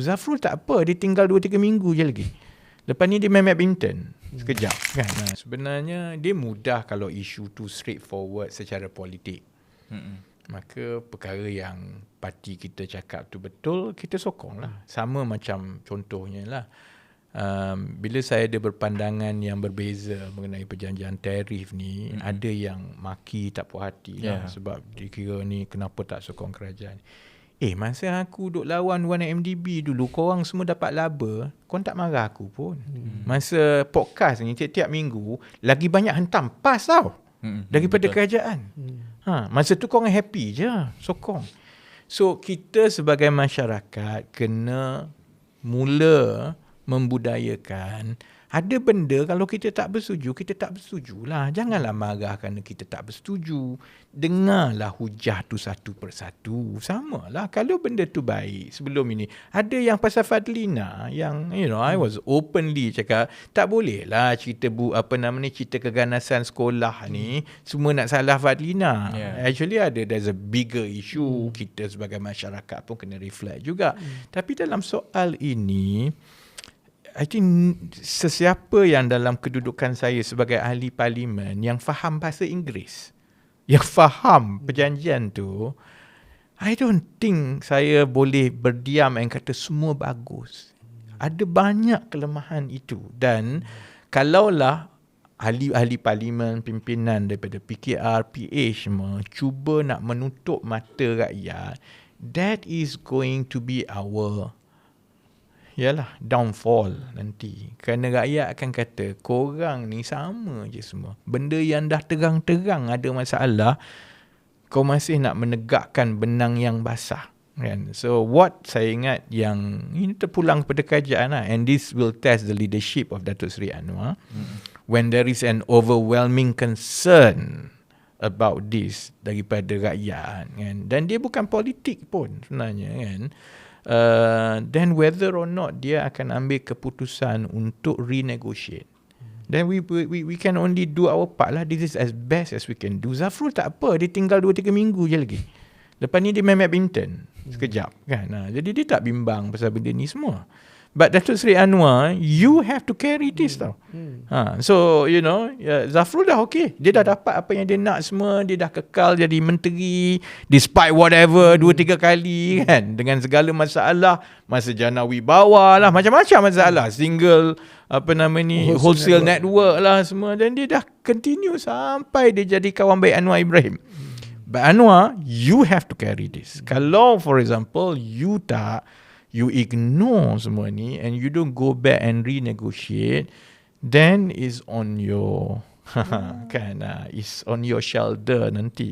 Zafrul tak apa, dia tinggal 2-3 minggu je lagi. Lepas ni dia main badminton. Sekejap kan. Nah, sebenarnya dia mudah kalau isu tu straightforward secara politik. Mm-mm. Maka perkara yang parti kita cakap tu betul, kita sokong lah. Sama macam contohnya lah. Um, bila saya ada berpandangan yang berbeza mengenai perjanjian tarif ni, mm-hmm. ada yang maki tak puas hati yeah. lah sebab dia kira ni kenapa tak sokong kerajaan. Eh, masa aku duk lawan 1MDB dulu, korang semua dapat laba, korang tak marah aku pun. Mm. Masa podcast ni, tiap-tiap minggu, lagi banyak hentam pas tau. Mm-hmm. Daripada Betul. kerajaan. Mm. Ha, masa tu korang happy je, sokong. So, kita sebagai masyarakat kena mula membudayakan ada benda kalau kita tak bersetuju, kita tak bersetuju lah. Janganlah marah kerana kita tak bersetuju. Dengarlah hujah tu satu persatu. Sama lah. Kalau benda tu baik sebelum ini. Ada yang pasal Fadlina yang, you know, I was openly cakap, tak boleh lah cerita bu, apa nama ni, cerita keganasan sekolah ni, semua nak salah Fadlina. Yeah. Actually ada, there's a bigger issue. Hmm. Kita sebagai masyarakat pun kena reflect juga. Hmm. Tapi dalam soal ini, I think sesiapa yang dalam kedudukan saya sebagai ahli parlimen yang faham bahasa Inggeris, yang faham perjanjian tu, I don't think saya boleh berdiam dan kata semua bagus. Ada banyak kelemahan itu dan kalaulah ahli-ahli parlimen, pimpinan daripada PKR, PH semua cuba nak menutup mata rakyat, that is going to be our ialah downfall nanti. Kerana rakyat akan kata, korang ni sama je semua. Benda yang dah terang-terang ada masalah, kau masih nak menegakkan benang yang basah. Kan? So what saya ingat yang ini terpulang kepada kerajaan lah. And this will test the leadership of Datuk Seri Anwar. Hmm. When there is an overwhelming concern about this daripada rakyat. Kan? Dan dia bukan politik pun sebenarnya. Kan? Uh, then whether or not dia akan ambil keputusan untuk renegotiate. Then we, we we can only do our part lah. This is as best as we can do. Zafrul tak apa. Dia tinggal 2 3 minggu je lagi. Lepas ni dia main badminton. Sekejap kan? Ha, jadi dia tak bimbang pasal benda ni semua But Datuk Seri Anwar, you have to carry this hmm. tau. Hmm. Ha, so, you know, yeah, Zafrul dah okay. Dia dah dapat apa yang dia nak semua. Dia dah kekal jadi menteri. Despite whatever, hmm. dua tiga kali kan. Dengan segala masalah. Masa jana wibawa lah. Macam-macam masalah. Single, apa nama ni, wholesale, wholesale network. network lah semua. Dan dia dah continue sampai dia jadi kawan baik Anwar Ibrahim. Hmm. But Anwar, you have to carry this. Hmm. Kalau, for example, you tak you ignore semua ni and you don't go back and renegotiate then is on your kan? Uh, is on your shoulder nanti